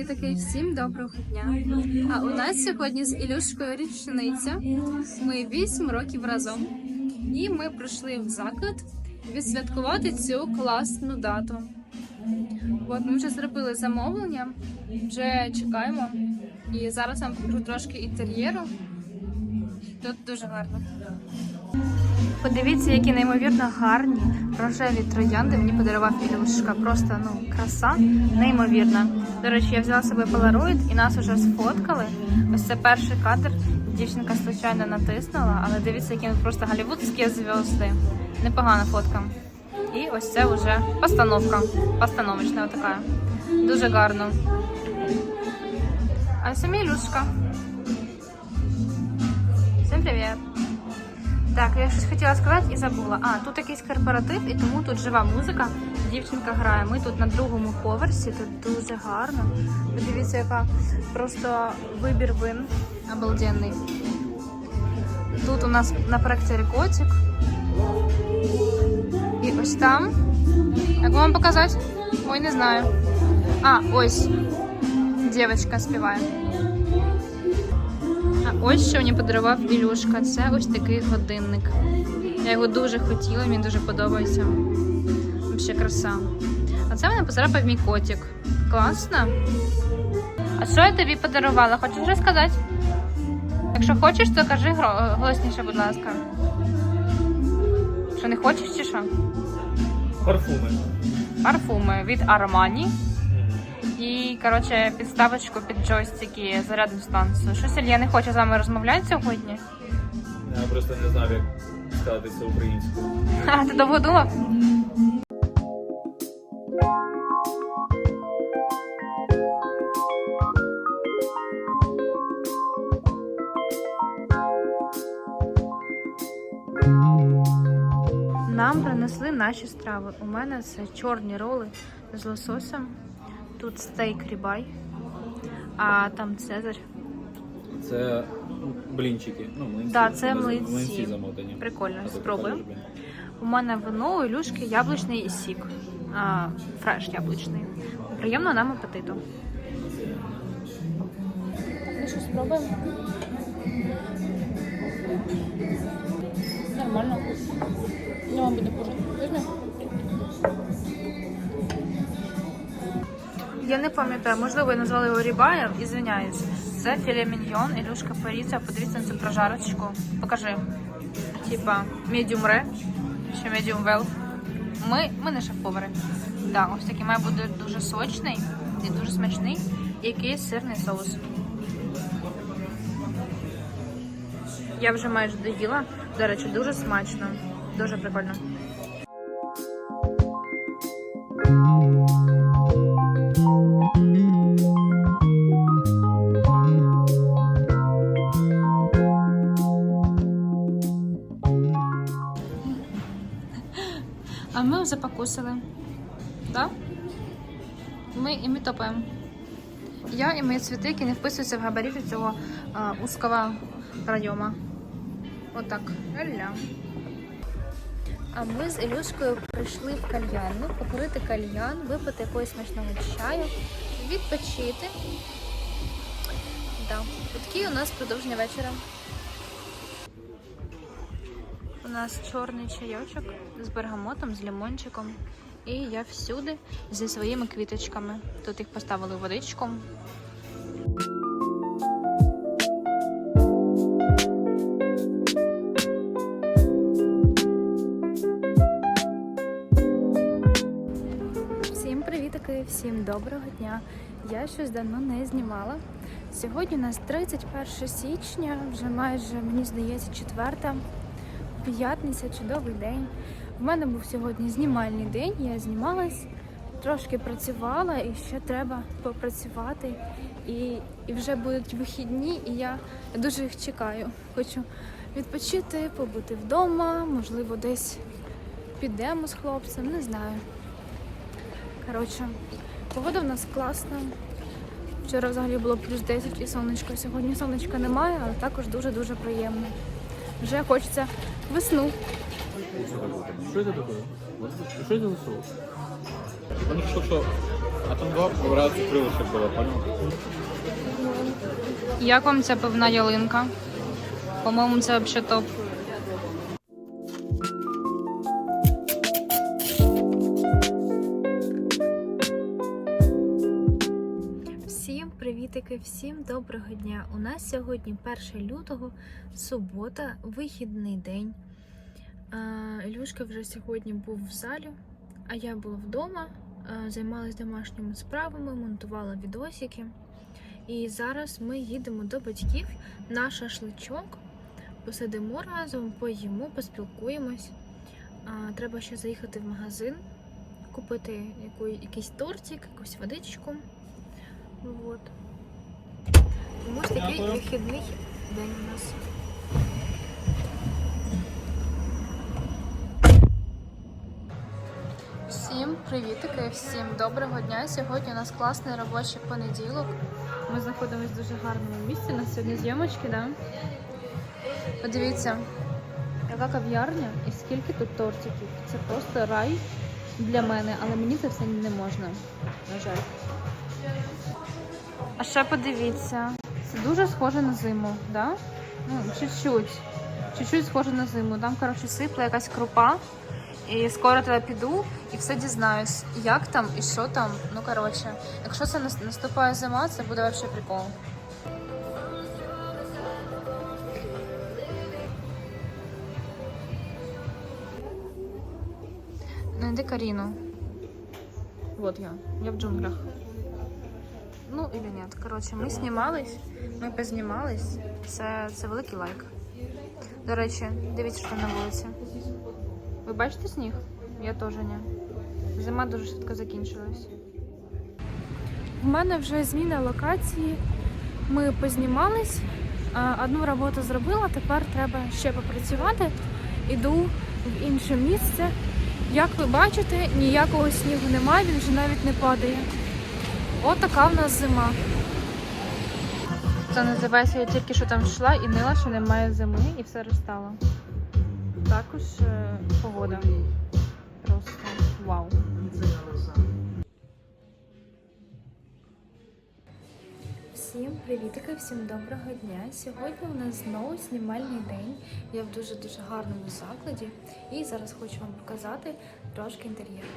Всім привітки, всім доброго дня. А у нас сьогодні з Ілюшкою річниця. Ми 8 років разом. І ми прийшли в заклад відсвяткувати цю класну дату. От ми вже зробили замовлення, вже чекаємо. І зараз вам покажу трошки інтер'єру. Тут дуже гарно. Подивіться, які неймовірно гарні рожеві троянди мені подарував Ілюшка. Просто ну краса неймовірна. До речі, я взяла собою полароїд і нас уже сфоткали. Ось це перший кадр. Дівчинка случайно натиснула, але дивіться, які просто голівудські зв'язки. Непогана фотка. І ось це вже постановка. Постановочна така. Дуже гарно. А самі Ілюшка. Всім привіт! Так, я щось хотіла сказати і забула. А, тут якийсь корпоратив, і тому тут жива музика. Дівчинка грає. Ми тут на другому поверсі, тут дуже гарно. Подивіться, яка просто вибір вин обалденний. Тут у нас на проекторі котик. І ось там. Як вам показати? Ой, не знаю. А, ось. Дівчинка співає. А ось що мені подарував Ілюшка. Це ось такий годинник. Я його дуже хотіла, мені дуже подобається. Взагалі краса. А це мене поцарапав мій котик. Класно. А що я тобі подарувала? Хочеш розказати? Якщо хочеш, то кажи голосніше, будь ласка. Що не хочеш чи що? Парфуми. Парфуми від Armani. І, коротше, підставочку під джойстики, зарядну станцію. Щось Ілья не хоче з вами розмовляти сьогодні. Я просто не знав, як сказати це українською. А, ти довго думав? Нам принесли наші страви. У мене це чорні роли з лососем. Тут стейк рібай, а там цезарь. Це блінчики. Ну, млинці. Да, це Млинці млинці. замотані. Прикольно, А спробуємо. У мене вино, у Ілюшки яблучний і сік. А, фреш яблучний. Приємного нам апетиту. Ну що, спробуємо? Нормально. Не вам буде хуже. Візьми. Я не пам'ятаю, можливо, я назвала його рібаєм, і звиняюсь. Це філе міньйон, Ілюшка Фаріця. Подивіться на цю прожарочку. Покажи. Типа medium rare, ще medium well. Ми, ми не шеф-повари. Да, ось такий має бути дуже сочний і дуже смачний. І якийсь сирний соус. Я вже майже доїла. До речі, дуже смачно. Дуже прикольно. Вже. Да? Ми і ми топаємо. Я і мої цвіти, які не вписуються в габаріти цього а, узкого прийома. Отак. Ля. А ми з Ілюшкою прийшли в кальянну, покурити кальян, випити якогось смачного чаю, відпочити. Да. Такий у нас продовження вечора. Нас чорний чайочок з бергамотом, з лимончиком. І я всюди зі своїми квіточками. Тут їх поставили водичку. Всім привітки, всім доброго дня. Я щось давно не знімала. Сьогодні у нас 31 січня, вже майже, мені здається, четверта п'ятниця, чудовий день. У мене був сьогодні знімальний день, я знімалась, трошки працювала і ще треба попрацювати. І, і вже будуть вихідні, і я дуже їх чекаю. Хочу відпочити, побути вдома, можливо, десь підемо з хлопцем, не знаю. Коротше, погода в нас класна. Вчора взагалі було плюс 10 і сонечко. Сьогодні сонечка немає, але також дуже-дуже приємно. Вже хочеться весну. Что это такое? Вот это- Что это за соус? У них что, что? А там два разных крылышек было, понял? Як вам ця пивна ялинка? По-моєму, це взагалі топ. Всім доброго дня. У нас сьогодні 1 лютого, субота, вихідний день. Ілюшка вже сьогодні був в залі, а я була вдома, а, займалась домашніми справами, монтувала відосики. І зараз ми їдемо до батьків на шашличок. Посидимо разом, поїмо, поспілкуємось. Треба ще заїхати в магазин, купити якийсь тортик, якусь водичку. Вот. Тому ось такий вихідний день у нас. Всім привітики, всім доброго дня. Сьогодні у нас класний робочий понеділок. Ми знаходимося в дуже гарному місці. У нас сьогодні зйомочки, да? Подивіться, яка кав'ярня і скільки тут тортиків. Це просто рай для мене, але мені це все не можна. На жаль. А ще подивіться. Дуже схоже на зиму, да? Ну, чуть-чуть. Чуть-чуть схоже на зиму. Там, коротше, сипла якась крупа. І скоро туди піду і все дізнаюсь, як там і що там. Ну коротше, якщо це наступає зима, це буде взагалі прикол. Найди Каріну. Вот я. Я в джунглях. Ну или нет. Коротше, ми знімались, ми познімались. Це, це великий лайк. До речі, дивіться, що на вулиці. Ви бачите сніг? Я теж ні. Зима дуже швидко закінчилась. В мене вже зміна локації. Ми познімались, одну роботу зробила, тепер треба ще попрацювати. Іду в інше місце. Як ви бачите, ніякого снігу немає, він вже навіть не падає. От така в нас зима. Це називається, я тільки що там йшла і нила, що немає зими і все розстало. Також е, погода. Просто вау. Всім привітики, всім доброго дня. Сьогодні у нас знову знімальний день. Я в дуже дуже гарному закладі і зараз хочу вам показати трошки інтер'єру.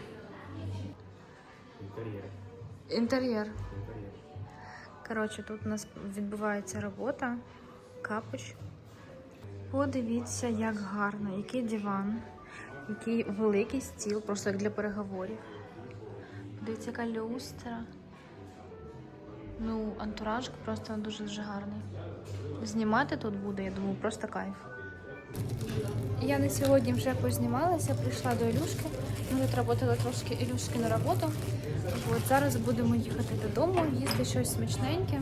Интерьер. Інтер'єр. Коротше, тут у нас відбувається робота, капоч. Подивіться, як гарно, який диван, який великий стіл, просто як для переговорів. Подивіться, яка люстра. Ну, антураж просто дуже-дуже гарний. Знімати тут буде, я думаю, просто кайф. Я на сьогодні вже познімалася, прийшла до Ілюшки. Ми тут працювали трошки Ілюшки на роботу. От зараз будемо їхати додому, їсти щось смачненьке.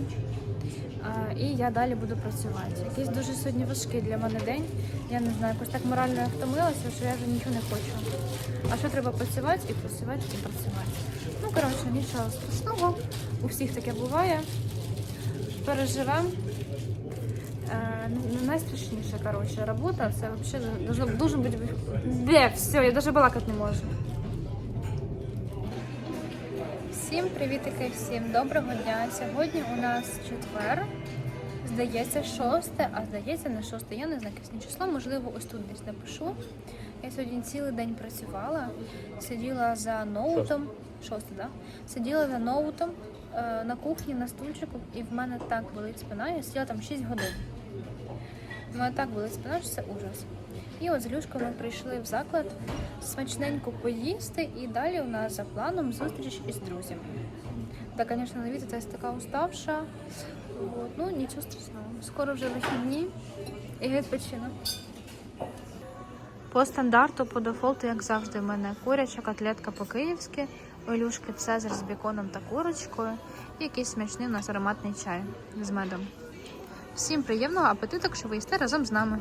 І я далі буду працювати. Якийсь дуже сьогодні важкий для мене день. Я не знаю, якось так морально я втомилася, що я вже нічого не хочу. А що треба працювати і працювати і працювати. Ну, коротше, нічого страшного. У всіх таке буває. Переживемо. Е, ну, найстрашніша, коротше, робота це взагалі дуже, дуже бути. Бля, все, я навіть балакати не можу. Всім привітики, всім доброго дня. Сьогодні у нас четвер. Здається, шосте, а здається, не шосте. Я не знаю якісне число, можливо, ось тут десь напишу. Я сьогодні цілий день працювала, сиділа за ноутом. Шосте, да? Сиділа за ноутом е, на кухні на стульчику, і в мене так болить спина. Я сиділа там 6 годин. У мене так болить спина, це ужас. І от з Люшкою ми прийшли в заклад смачненько поїсти, і далі у нас за планом зустріч із друзями. Так, звісно, на відео я така уставша. От, ну нічого страшного. Скоро вже вихідні і відпочину. По стандарту, по дефолту, як завжди, в мене куряча котлетка по-київськи, у Ілюшки цезар з біконом та курочкою і якийсь смачний у нас ароматний чай з медом. Всім приємного апетиту, якщо ви їсте разом з нами.